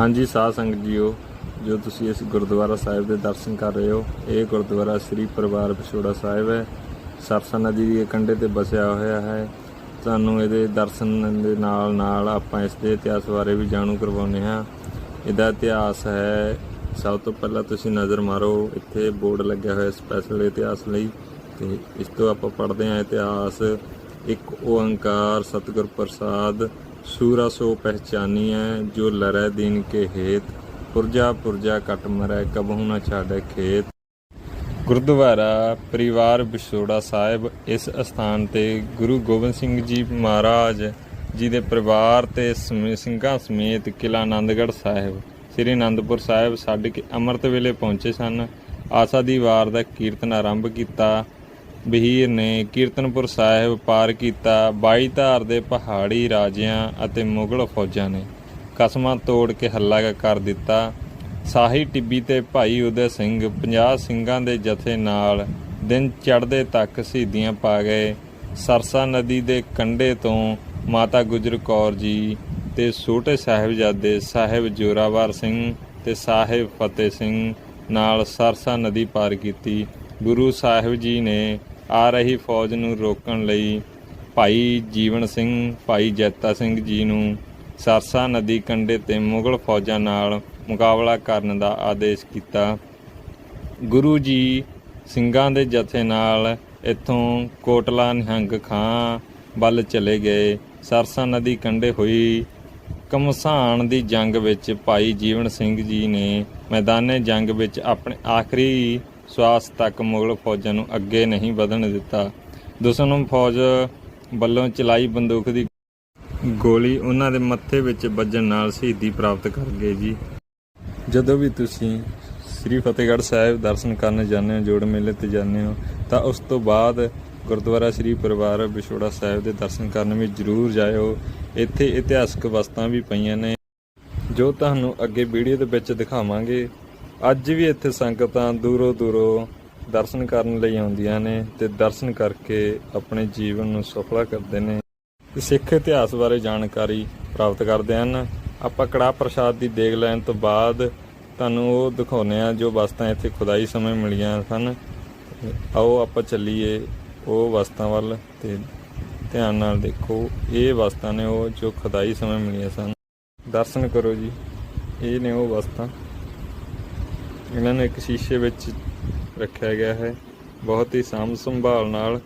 ਹਾਂਜੀ, ਸਾਧ ਸੰਗਤ ਜੀਓ, ਜੋ ਤੁਸੀਂ ਇਸ ਗੁਰਦੁਆਰਾ ਸਾਹਿਬ ਦੇ ਦਰਸ਼ਨ ਕਰ ਰਹੇ ਹੋ, ਇਹ ਗੁਰਦੁਆਰਾ ਸ੍ਰੀ ਪਰਿਵਾਰ ਵਿਛੋੜਾ ਸਾਹਿਬ ਹੈ। ਸਰਸਾ ਨਦੀ ਦੇ ਕੰਢੇ ਤੇ ਵਸਿਆ ਹੋਇਆ ਹੈ। ਤੁਹਾਨੂੰ ਇਹਦੇ ਦਰਸ਼ਨ ਦੇ ਨਾਲ ਨਾਲ ਆਪਾਂ ਇਸ ਦੇ ਇਤਿਹਾਸ ਬਾਰੇ ਵੀ ਜਾਣੂ ਕਰਵਾਉਂਦੇ ਹਾਂ। ਇਹਦਾ ਇਤਿਹਾਸ ਹੈ, ਸਭ ਤੋਂ ਪਹਿਲਾਂ ਤੁਸੀਂ ਨਜ਼ਰ ਮਾਰੋ, ਇੱਥੇ ਬੋਰਡ ਲੱਗਿਆ ਹੋਇਆ ਸਪੈਸ਼ਲ ਇਤਿਹਾਸ ਲਈ। ਤੇ ਇਸ ਤੋਂ ਆਪਾਂ ਪੜ੍ਹਦੇ ਹਾਂ ਇਤਿਹਾਸ। ਇੱਕ ਓੰਕਾਰ ਸਤਿਗੁਰ ਪ੍ਰਸਾਦ ਸੂਰਾ ਸੋ ਪਹਿਚਾਨੀਐ, ਜੋ ਲਰੈ ਦੀਨ ਕੇ ਹੇਤ, ਪੁਰਜਾ ਪੁਰਜਾ ਕਟ ਮਰੈ, ਕਬਹੂ ਨਾ ਛਾੜੈ ਖੇਤ। ਗੁਰਦੁਆਰਾ ਪਰਿਵਾਰ ਵਿਛੋੜਾ ਸਾਹਿਬ, ਇਸ ਸਥਾਨ ਤੇ ਗੁਰੂ ਗੋਬਿੰਦ ਸਿੰਘ ਜੀ ਮਹਾਰਾਜ ਜੀ ਦੇ ਪਰਿਵਾਰ ਤੇ ਸਮੇ- ਸਿੰਘਾਂ ਸਮੇਤ ਕਿਲਾ ਆਨੰਦਗੜ੍ਹ ਸਾਹਿਬ, ਸ੍ਰੀ ਅਨੰਦਪੁਰ ਸਾਹਿਬ ਛੱਡ ਕੇ ਅੰਮ੍ਰਿਤ ਵੇਲੇ ਪਹੁੰਚੇ ਸਨ। ਆਸਾ ਦੀ ਵਾਰ ਦਾ ਕੀਰਤਨ ਆਰੰਭ ਕੀਤਾ। ਬਹੀਰ ਨੇ ਕੀਰਤਨਪੁਰ ਸਾਹਿਬ ਪਾਰ ਕੀਤਾ 22 ਧਾਰ ਦੇ ਪਹਾੜੀ ਰਾਜਿਆਂ ਅਤੇ ਮੁਗਲ ਫੌਜਾਂ ਨੇ। ਕਸਮਾਂ ਤੋੜ ਕੇ ਹੱਲਾ ਕਰ ਦਿੱਤਾ। ਸਾਹੀ ਟਿੱਬੀ ਤੇ ਭਾਈ ਉਦੈ ਸਿੰਘ 50 ਸਿੰਘਾਂ ਦੇ ਜਥੇ ਨਾਲ ਦਿਨ ਚੜ੍ਹਦੇ ਤੱਕ ਸ਼ਹੀਦੀਆਂ ਪਾ ਗਏ। ਸਰਸਾ ਨਦੀ ਦੇ ਕੰਢੇ ਤੋਂ ਮਾਤਾ ਗੁਜਰ ਕੌਰ ਜੀ ਤੇ ਛੋਟੇ ਸਾਹਿਬਜ਼ਾਦੇ ਸਾਹਿਬ ਜੋਰਾਵਰ ਸਿੰਘ ਤੇ ਸਾਹਿਬ ਫਤਿਹ ਸਿੰਘ ਨਾਲ ਸਰਸਾ ਨਦੀ ਪਾਰ ਕੀਤੀ। ਗੁਰੂ ਸਾਹਿਬ ਜੀ ਨੇ ਆ ਰਹੀ ਫੌਜ ਨੂੰ ਰੋਕਣ ਲਈ ਭਾਈ ਜੀਵਨ ਸਿੰਘ, ਭਾਈ ਜੈਤਾ ਸਿੰਘ ਜੀ ਨੂੰ ਸਰਸਾ ਨਦੀ ਕੰਢੇ ਤੇ ਮੁਗਲ ਫੌਜਾਂ ਨਾਲ ਮੁਕਾਬਲਾ ਕਰਨ ਦਾ ਆਦੇਸ਼ ਕੀਤਾ। ਗੁਰੂ ਜੀ ਸਿੰਘਾਂ ਦੇ ਜਥੇ ਨਾਲ ਇੱਥੋਂ ਕੋਟਲਾ ਨਿਹੰਗ ਖਾਂ ਵੱਲ ਚਲੇ ਗਏ। ਸਰਸਾ ਨਦੀ ਕੰਢੇ ਹੋਈ ਕਮਸਾਨ ਦੀ ਜੰਗ ਵਿੱਚ ਭਾਈ ਜੀਵਨ ਸਿੰਘ ਜੀ ਨੇ ਮੈਦਾਨੇ ਜੰਗ ਵਿੱਚ ਆਪਣੇ ਆਖਰੀ ਸਵਾਸ ਤੱਕ ਮੁਗਲ ਫੌਜਾਂ ਨੂੰ ਅੱਗੇ ਨਹੀਂ ਵਧਣ ਦਿੱਤਾ। ਦੁਸ਼ਮਣ ਫੌਜ ਵੱਲੋਂ ਚਲਾਈ ਬੰਦੂਕ ਦੀ ਗੋਲੀ ਉਹਨਾਂ ਦੇ ਮੱਥੇ ਵਿੱਚ ਵੱਜਣ ਨਾਲ ਸ਼ਹੀਦੀ ਪ੍ਰਾਪਤ ਕਰ ਗਏ ਜੀ। ਜਦੋਂ ਵੀ ਤੁਸੀਂ ਸ੍ਰੀ ਫਤਿਹਗੜ੍ਹ ਸਾਹਿਬ ਦਰਸ਼ਨ ਕਰਨ ਜਾਂਦੇ ਹੋ, ਜੋੜ ਮੇਲੇ ਤੇ ਜਾਂਦੇ ਹੋ, ਤਾਂ ਉਸ ਤੋਂ ਬਾਅਦ ਗੁਰਦੁਆਰਾ ਸ੍ਰੀ ਪਰਿਵਾਰ ਵਿਛੋੜਾ ਸਾਹਿਬ ਦੇ ਦਰਸ਼ਨ ਕਰਨ ਵੀ ਜ਼ਰੂਰ ਜਾਇਓ। ਇੱਥੇ ਇਤਿਹਾਸਕ ਵਸਤਾਂ ਵੀ ਪਈਆਂ ਨੇ। ਜੋ ਤੁਹਾਨੂੰ ਅੱਗੇ ਵੀਡੀਓ ਦੇ ਵਿੱਚ ਦਿਖਾਵਾਂਗੇ ਅੱਜ ਵੀ ਇੱਥੇ ਸੰਗਤਾਂ ਦੂਰੋਂ ਦੂਰੋਂ ਦਰਸ਼ਨ ਕਰਨ ਲਈ ਆਉਂਦੀਆਂ ਨੇ ਤੇ ਦਰਸ਼ਨ ਕਰਕੇ ਆਪਣੇ ਜੀਵਨ ਨੂੰ ਸਫਲਾ ਕਰਦੇ ਨੇ। ਤੇ ਸਿੱਖ ਇਤਿਹਾਸ ਬਾਰੇ ਜਾਣਕਾਰੀ ਪ੍ਰਾਪਤ ਕਰਦੇ ਹਨ। ਆਪਾਂ ਕੜਾਹ ਪ੍ਰਸ਼ਾਦ ਦੀ ਦੇਖ ਲੈਣ ਤੋਂ ਬਾਅਦ ਤੁਹਾਨੂੰ ਉਹ ਦਿਖਾਉਂਦੇ ਆ ਜੋ ਵਸਤਾਂ ਇੱਥੇ ਖੁਦਾਈ ਸਮੇਂ ਮਿਲੀਆਂ ਸਨ। ਆਓ ਆਪਾਂ ਚੱਲੀਏ ਉਹ ਵਸਤਾਂ ਵੱਲ ਤੇ ਧਿਆਨ ਨਾਲ ਦੇਖੋ, ਇਹ ਵਸਤਾਂ ਨੇ ਉਹ ਜੋ ਖੁਦਾਈ ਸਮੇਂ ਮਿਲੀਆਂ ਸਨ। ਦਰਸ਼ਨ ਕਰੋ ਜੀ, ਇਹ ਨੇ ਉਹ ਵਸਤਾਂ। ਇਹਨਾਂ ਨੂੰ ਇੱਕ ਸ਼ੀਸ਼ੇ ਵਿੱਚ ਰੱਖਿਆ ਗਿਆ ਹੈ। ਬਹੁਤ ਹੀ ਸਾਂਭ ਸੰਭਾਲ ਨਾਲ